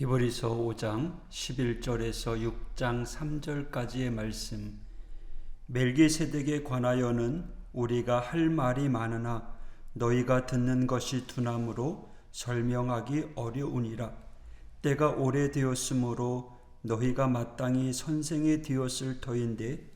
히브리서 5장 11절에서 6장 3절까지의 말씀. 멜기세덱에 관하여는 우리가 할 말이 많으나 너희가 듣는 것이 두나무로 설명하기 어려우니라. 때가 오래되었으므로 너희가 마땅히 선생이 되었을 터인데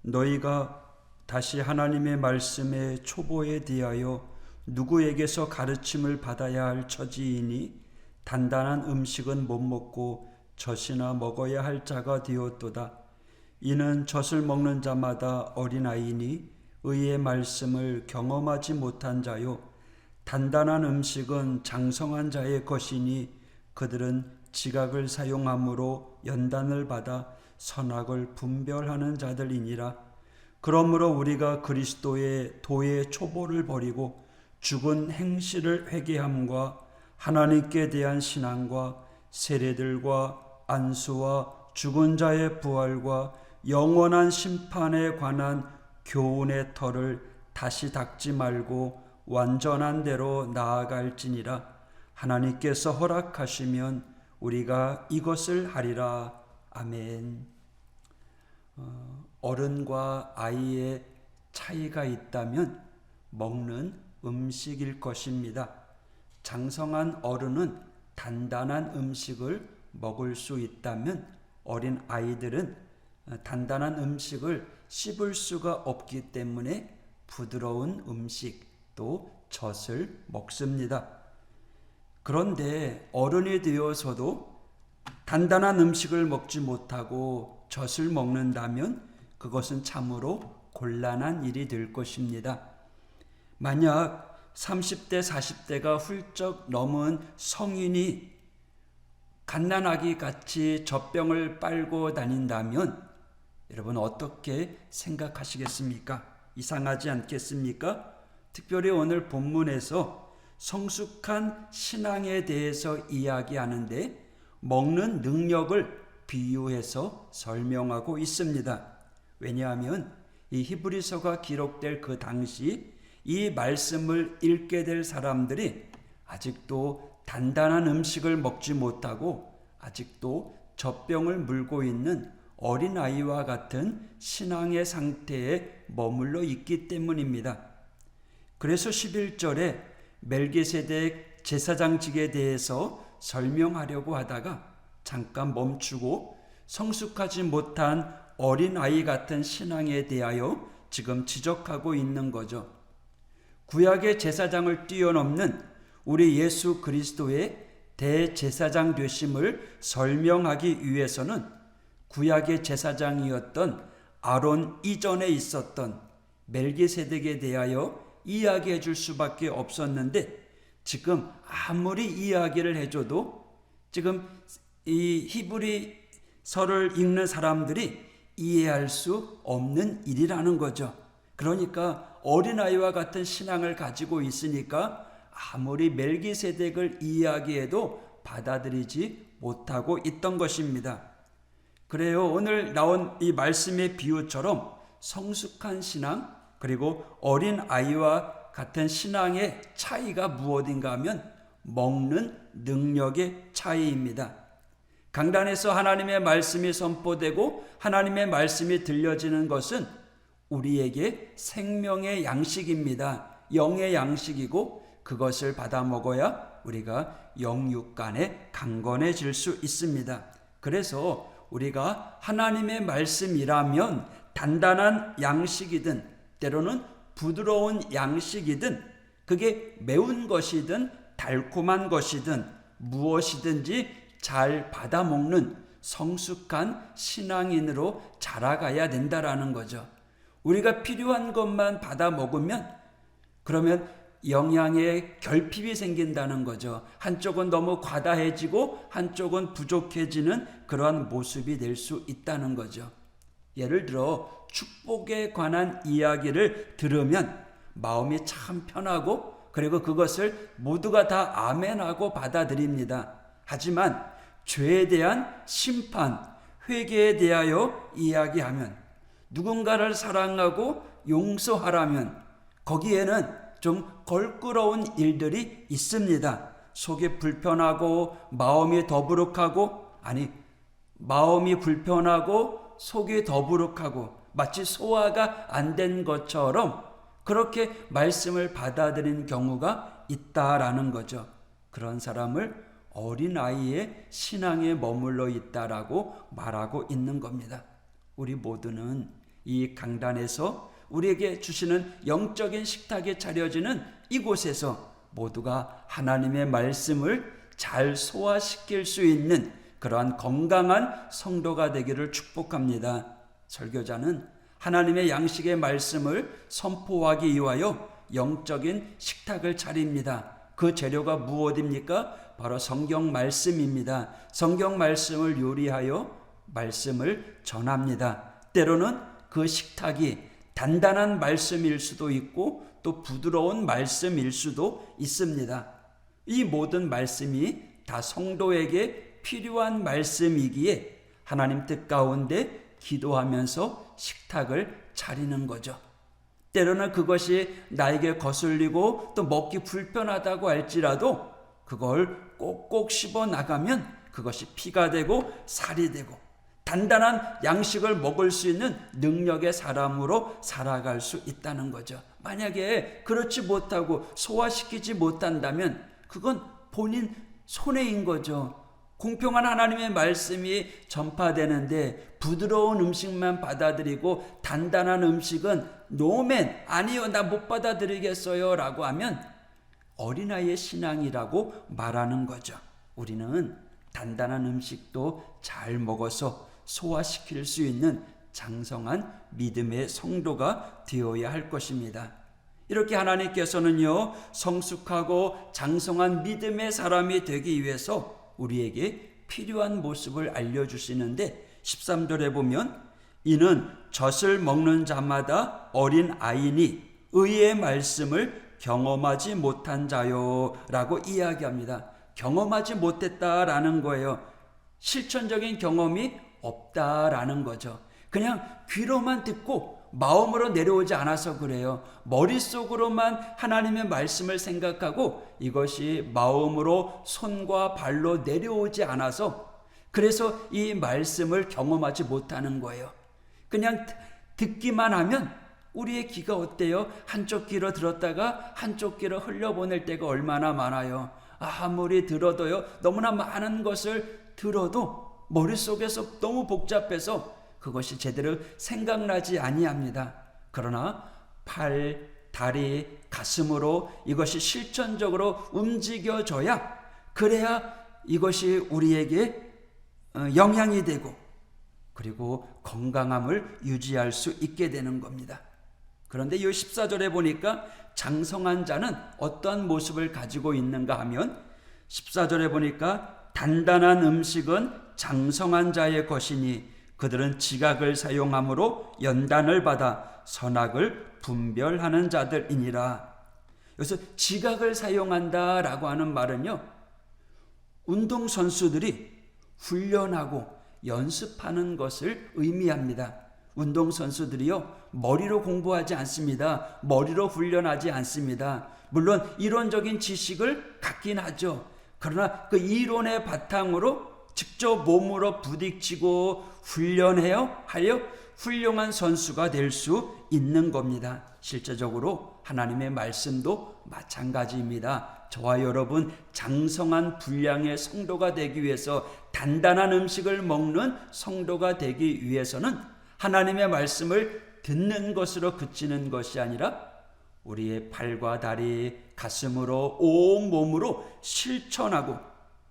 너희가 다시 하나님의 말씀의 초보에 대하여 누구에게서 가르침을 받아야 할 처지이니 단단한 음식은 못 먹고 젖이나 먹어야 할 자가 되었도다. 이는 젖을 먹는 자마다 어린아이니 의의 말씀을 경험하지 못한 자요. 단단한 음식은 장성한 자의 것이니 그들은 지각을 사용함으로 연단을 받아 선악을 분별하는 자들이니라. 그러므로 우리가 그리스도의 도의 초보를 버리고 죽은 행실을 회개함과 하나님께 대한 신앙과 세례들과 안수와 죽은 자의 부활과 영원한 심판에 관한 교훈의 털을 다시 닦지 말고 완전한 대로 나아갈지니라 하나님께서 허락하시면 우리가 이것을 하리라 아멘. 어, 어른과 아이의 차이가 있다면 먹는 음식일 것입니다. 장성한 어른은 단단한 음식을 먹을 수 있다면 어린 아이들은 단단한 음식을 씹을 수가 없기 때문에 부드러운 음식 또 젖을 먹습니다. 그런데 어른이 되어서도 단단한 음식을 먹지 못하고 젖을 먹는다면 그것은 참으로 곤란한 일이 될 것입니다. 만약 30대, 40대가 훌쩍 넘은 성인이 갓난아기 같이 젖병을 빨고 다닌다면 여러분 어떻게 생각하시겠습니까? 이상하지 않겠습니까? 특별히 오늘 본문에서 성숙한 신앙에 대해서 이야기하는데 먹는 능력을 비유해서 설명하고 있습니다. 왜냐하면 이 히브리서가 기록될 그 당시 이 말씀을 읽게 될 사람들이 아직도 단단한 음식을 먹지 못하고 아직도 젖병을 물고 있는 어린아이와 같은 신앙의 상태에 머물러 있기 때문입니다. 그래서 11절에 멜기세덱 제사장직에 대해서 설명하려고 하다가 잠깐 멈추고 성숙하지 못한 어린아이 같은 신앙에 대하여 지금 지적하고 있는 거죠. 구약의 제사장을 뛰어넘는 우리 예수 그리스도의 대제사장 되심을 설명하기 위해서는 구약의 제사장이었던 아론 이전에 있었던 멜기세덱에 대하여 이야기해 줄 수밖에 없었는데 지금 아무리 이야기를 해줘도 지금 이 히브리서를 읽는 사람들이 이해할 수 없는 일이라는 거죠. 그러니까 어린아이와 같은 신앙을 가지고 있으니까 아무리 멜기세덱을 이야기해도 받아들이지 못하고 있던 것입니다. 그래요. 오늘 나온 이 말씀의 비유처럼 성숙한 신앙 그리고 어린 아이와 같은 신앙의 차이가 무엇인가 하면 먹는 능력의 차이입니다. 강단에서 하나님의 말씀이 선포되고 하나님의 말씀이 들려지는 것은 우리에게 생명의 양식입니다. 영의 양식이고 그것을 받아 먹어야 우리가 영육간에 강건해질 수 있습니다. 그래서 우리가 하나님의 말씀이라면 단단한 양식이든 때로는 부드러운 양식이든 그게 매운 것이든 달콤한 것이든 무엇이든지 잘 받아 먹는 성숙한 신앙인으로 자라가야 된다라는 거죠. 우리가 필요한 것만 받아 먹으면 그러면 영양에 결핍이 생긴다는 거죠. 한쪽은 너무 과다해지고 한쪽은 부족해지는 그러한 모습이 될 수 있다는 거죠. 예를 들어 축복에 관한 이야기를 들으면 마음이 참 편하고 그리고 그것을 모두가 다 아멘하고 받아들입니다. 하지만 죄에 대한 심판, 회개에 대하여 이야기하면 누군가를 사랑하고 용서하라면 거기에는 좀 걸끄러운 일들이 있습니다. 속이 불편하고 마음이 더부룩하고 아니 마음이 불편하고 속이 더부룩하고 마치 소화가 안 된 것처럼 그렇게 말씀을 받아들인 경우가 있다라는 거죠. 그런 사람을 어린 아이의 신앙에 머물러 있다라고 말하고 있는 겁니다. 우리 모두는 이 강단에서 우리에게 주시는 영적인 식탁에 차려지는 이곳에서 모두가 하나님의 말씀을 잘 소화시킬 수 있는 그러한 건강한 성도가 되기를 축복합니다. 설교자는 하나님의 양식의 말씀을 선포하기 위하여 영적인 식탁을 차립니다. 그 재료가 무엇입니까? 바로 성경 말씀입니다. 성경 말씀을 요리하여 말씀을 전합니다. 때로는 그 식탁이 단단한 말씀일 수도 있고 또 부드러운 말씀일 수도 있습니다. 이 모든 말씀이 다 성도에게 필요한 말씀이기에 하나님 뜻 가운데 기도하면서 식탁을 차리는 거죠. 때로는 그것이 나에게 거슬리고 또 먹기 불편하다고 할지라도 그걸 꼭꼭 씹어 나가면 그것이 피가 되고 살이 되고 단단한 양식을 먹을 수 있는 능력의 사람으로 살아갈 수 있다는 거죠. 만약에 그렇지 못하고 소화시키지 못한다면 그건 본인 손해인 거죠. 공평한 하나님의 말씀이 전파되는데 부드러운 음식만 받아들이고 단단한 음식은 노맨 아니요 나 못 받아들이겠어요 라고 하면 어린아이의 신앙이라고 말하는 거죠. 우리는 단단한 음식도 잘 먹어서 소화시킬 수 있는 장성한 믿음의 성도가 되어야 할 것입니다. 이렇게 하나님께서는요, 성숙하고 장성한 믿음의 사람이 되기 위해서 우리에게 필요한 모습을 알려주시는데 13절에 보면 이는 젖을 먹는 자마다 어린 아이니 의의 말씀을 경험하지 못한 자요 라고 이야기합니다. 경험하지 못했다라는 거예요. 실천적인 경험이 없다라는 거죠. 그냥 귀로만 듣고 마음으로 내려오지 않아서 그래요. 머릿속으로만 하나님의 말씀을 생각하고 이것이 마음으로 손과 발로 내려오지 않아서 그래서 이 말씀을 경험하지 못하는 거예요. 그냥 듣기만 하면 우리의 귀가 어때요? 한쪽 귀로 들었다가 한쪽 귀로 흘려보낼 때가 얼마나 많아요. 아무리 들어도요, 너무나 많은 것을 들어도 머릿속에서 너무 복잡해서 그것이 제대로 생각나지 아니합니다. 그러나 팔, 다리, 가슴으로 이것이 실천적으로 움직여져야 그래야 이것이 우리에게 어, 영향이 되고 그리고 건강함을 유지할 수 있게 되는 겁니다. 그런데 이 14절에 보니까 장성한 자는 어떠한 모습을 가지고 있는가 하면 14절에 보니까 단단한 음식은 장성한 자의 것이니 그들은 지각을 사용함으로 연단을 받아 선악을 분별하는 자들이니라. 여기서 지각을 사용한다라고 하는 말은요. 운동 선수들이 훈련하고 연습하는 것을 의미합니다. 운동 선수들이요. 머리로 공부하지 않습니다. 머리로 훈련하지 않습니다. 물론 이론적인 지식을 갖긴 하죠. 그러나 그 이론의 바탕으로 직접 몸으로 부딪히고 훈련해요 하여 훌륭한 선수가 될 수 있는 겁니다. 실제적으로 하나님의 말씀도 마찬가지입니다. 저와 여러분 장성한 분량의 성도가 되기 위해서 단단한 음식을 먹는 성도가 되기 위해서는 하나님의 말씀을 듣는 것으로 그치는 것이 아니라 우리의 팔과 다리, 가슴으로 온 몸으로 실천하고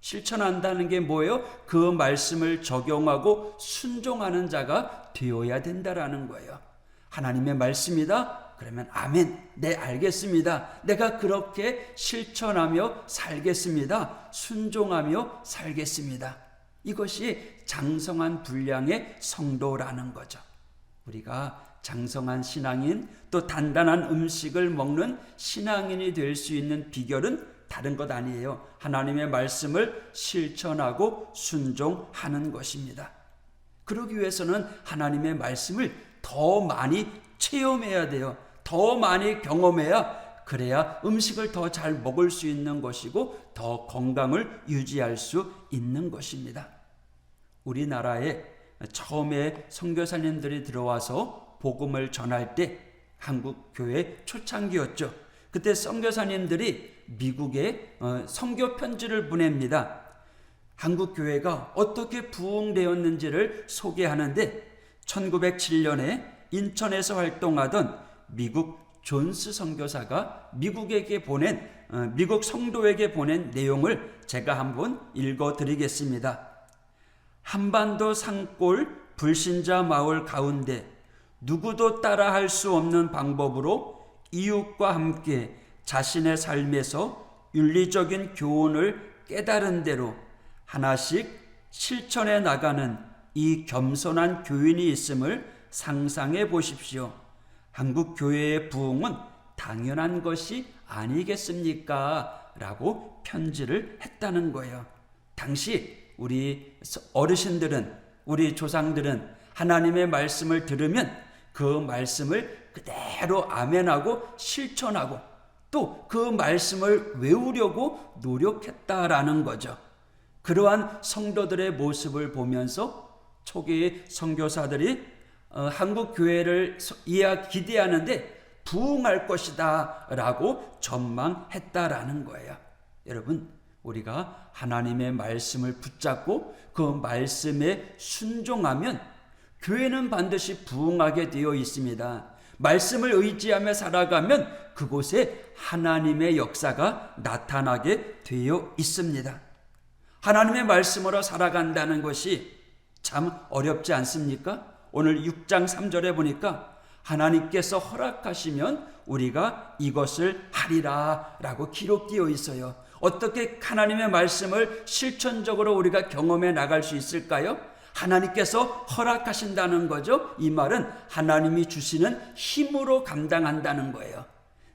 실천한다는 게 뭐예요? 그 말씀을 적용하고 순종하는 자가 되어야 된다라는 거예요. 하나님의 말씀이다. 그러면 아멘. 네, 알겠습니다. 내가 그렇게 실천하며 살겠습니다. 순종하며 살겠습니다. 이것이 장성한 분량의 성도라는 거죠. 우리가 장성한 신앙인 또 단단한 음식을 먹는 신앙인이 될 수 있는 비결은 다른 것 아니에요. 하나님의 말씀을 실천하고 순종하는 것입니다. 그러기 위해서는 하나님의 말씀을 더 많이 체험해야 돼요. 더 많이 경험해야 그래야 음식을 더 잘 먹을 수 있는 것이고 더 건강을 유지할 수 있는 것입니다. 우리나라에 처음에 선교사님들이 들어와서 복음을 전할 때 한국 교회 초창기였죠. 그때 선교사님들이 미국에 어, 선교 편지를 보냅니다. 한국 교회가 어떻게 부흥되었는지를 소개하는데 1907년에 인천에서 활동하던 미국 존스 선교사가 미국에게 보낸 어, 미국 성도에게 보낸 내용을 제가 한번 읽어 드리겠습니다. 한반도 산골 불신자 마을 가운데 누구도 따라할 수 없는 방법으로 이웃과 함께 자신의 삶에서 윤리적인 교훈을 깨달은 대로 하나씩 실천해 나가는 이 겸손한 교인이 있음을 상상해 보십시오. 한국 교회의 부흥은 당연한 것이 아니겠습니까? 라고 편지를 했다는 거예요. 당시 우리 어르신들은 우리 조상들은 하나님의 말씀을 들으면 그 말씀을 그대로 아멘하고 실천하고 또 그 말씀을 외우려고 노력했다라는 거죠. 그러한 성도들의 모습을 보면서 초기 선교사들이 어, 한국 교회를 이해 기대하는데 부흥할 것이다라고 전망했다라는 거예요. 여러분, 우리가 하나님의 말씀을 붙잡고 그 말씀에 순종하면 교회는 반드시 부흥하게 되어 있습니다. 말씀을 의지하며 살아가면 그곳에 하나님의 역사가 나타나게 되어 있습니다. 하나님의 말씀으로 살아간다는 것이 참 어렵지 않습니까? 오늘 6장 3절에 보니까 하나님께서 허락하시면 우리가 이것을 하리라 라고 기록되어 있어요. 어떻게 하나님의 말씀을 실천적으로 우리가 경험해 나갈 수 있을까요? 하나님께서 허락하신다는 거죠. 이 말은 하나님이 주시는 힘으로 감당한다는 거예요.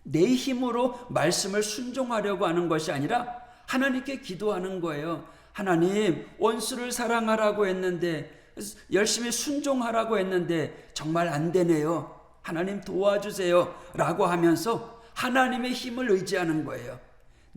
내 힘으로 말씀을 순종하려고 하는 것이 아니라 하나님께 기도하는 거예요. 하나님, 원수를 사랑하라고 했는데, 열심히 순종하라고 했는데, 정말 안 되네요. 하나님 도와주세요. 라고 하면서 하나님의 힘을 의지하는 거예요.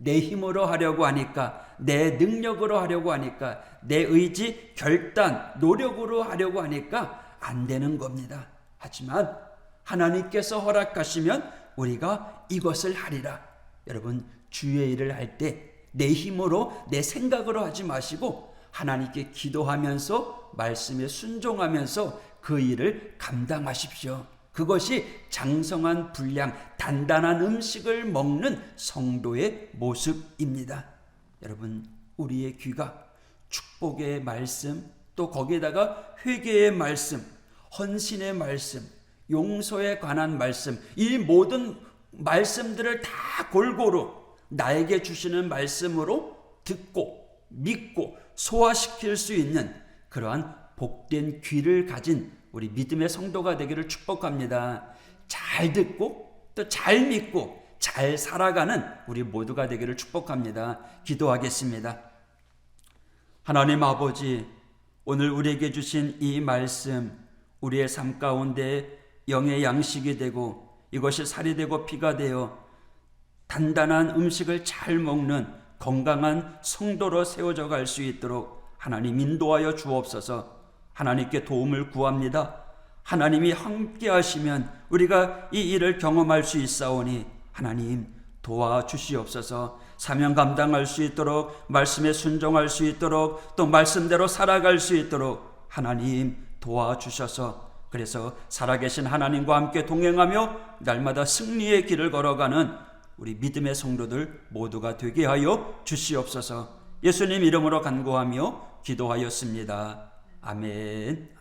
내 힘으로 하려고 하니까, 내 능력으로 하려고 하니까, 내 의지, 결단, 노력으로 하려고 하니까 안 되는 겁니다. 하지만 하나님께서 허락하시면 우리가 이것을 하리라. 여러분, 주의 일을 할 때 내 힘으로, 내 생각으로 하지 마시고 하나님께 기도하면서 말씀에 순종하면서 그 일을 감당하십시오. 그것이 장성한 분량, 단단한 음식을 먹는 성도의 모습입니다. 여러분, 우리의 귀가 축복의 말씀, 또 거기에다가 회개의 말씀, 헌신의 말씀, 용서에 관한 말씀, 이 모든 말씀들을 다 골고루 나에게 주시는 말씀으로 듣고 믿고 소화시킬 수 있는 그러한 복된 귀를 가진 우리 믿음의 성도가 되기를 축복합니다. 잘 듣고 또 잘 믿고 잘 살아가는 우리 모두가 되기를 축복합니다. 기도하겠습니다. 하나님 아버지, 오늘 우리에게 주신 이 말씀, 우리의 삶 가운데 영의 양식이 되고 이것이 살이 되고 피가 되어 단단한 음식을 잘 먹는 건강한 성도로 세워져 갈 수 있도록 하나님 인도하여 주옵소서 하나님께 도움을 구합니다. 하나님이 함께 하시면 우리가 이 일을 경험할 수 있사오니 하나님 도와주시옵소서 사명 감당할 수 있도록 말씀에 순종할 수 있도록 또 말씀대로 살아갈 수 있도록 하나님 도와주셔서 그래서 살아계신 하나님과 함께 동행하며 날마다 승리의 길을 걸어가는 우리 믿음의 성도들 모두가 되게 하여 주시옵소서 예수님 이름으로 간구하며 기도하였습니다. 아멘.